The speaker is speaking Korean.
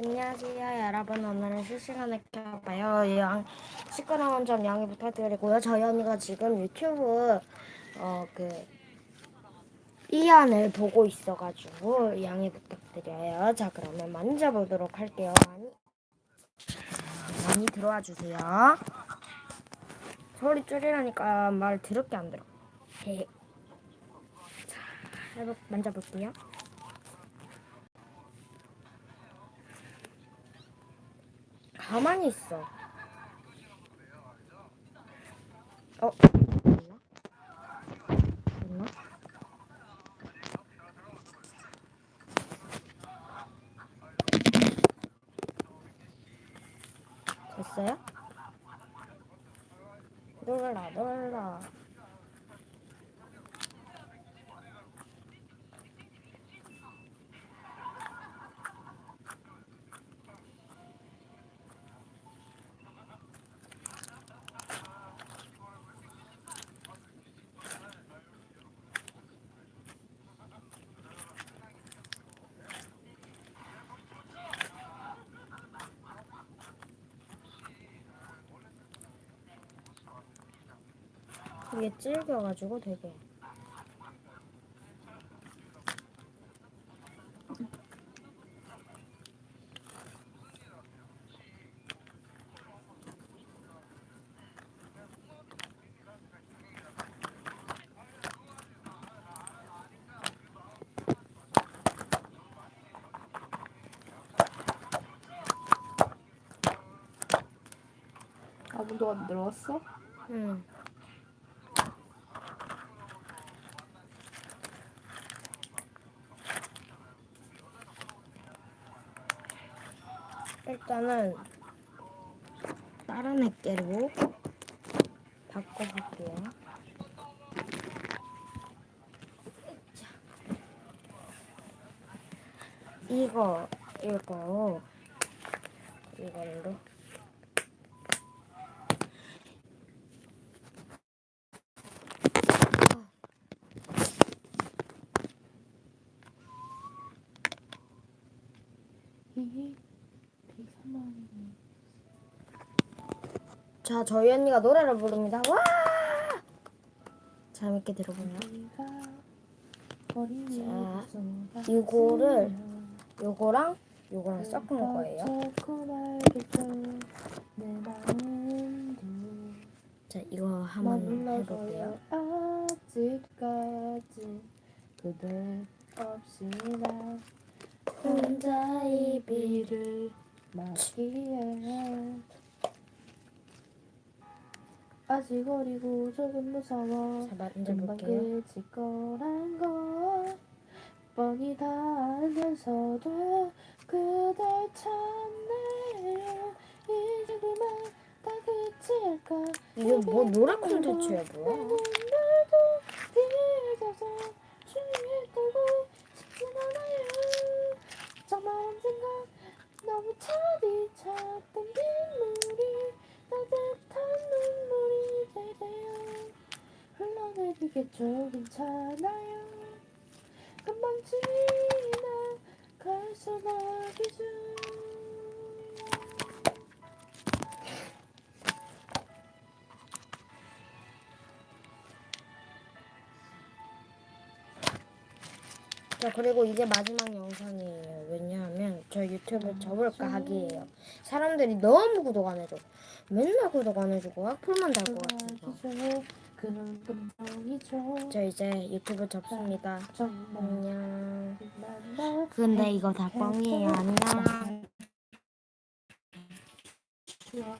안녕하세요. 여러분 오늘은 실시간에 켜봐요? 양 시끄러운 점 양해 부탁드리고요. 저희 언니가 지금 유튜브 어그 이안을 보고 있어가지고 양해 부탁드려요. 자 그러면 만져보도록 할게요. 많이 많이 들어와 주세요. 소리 줄이라니까 말 더럽게 안 들어. 네. 자 해볼 만져볼게요 가만히 있어. 어? 됐어요? 놀라 놀라 이게 질겨가지고 되게 아무도 안 들어왔어? 응. 일단은 다른 액계로 바꿔볼게요. 이거 이거 이걸로 이 자, 저희 언니가 노래를 부릅니다. 와! 재밌게 어린이 자, 이거를 요거랑 요거랑 섞은 거예요. 자, 이거 한번 해볼게요. 아직까지 그대 없이 나 혼자 이 비를 맞기에 아직 어리고 조금 무서워. 자, 금방 만져볼게요. 끝일 거란 걸 뻔히 다 알면서도 그댈 찾네요 이제 그만 다 끝이 할까 이게 뭐 노래 콘텐츠야, 내 뭐야? 정말 언젠가 너무 차디찼던 빗물이 따뜻한 눈물이 되대요 흘러내리겠죠 괜찮아요 금방 지나갈 소나기죠 자, 그리고 이게 마지막 영상이에요. 왜냐하면 저 유튜브 접을까 하기예요. 사람들이 너무 구독 안 해줘. 맨날 구독 안 해주고 악플만 달 것 같아서. 그런 감정이죠 저 이제 유튜브 접습니다. 정말 안녕. 난 근데 이거 다 뻥이에요. 안녕. 너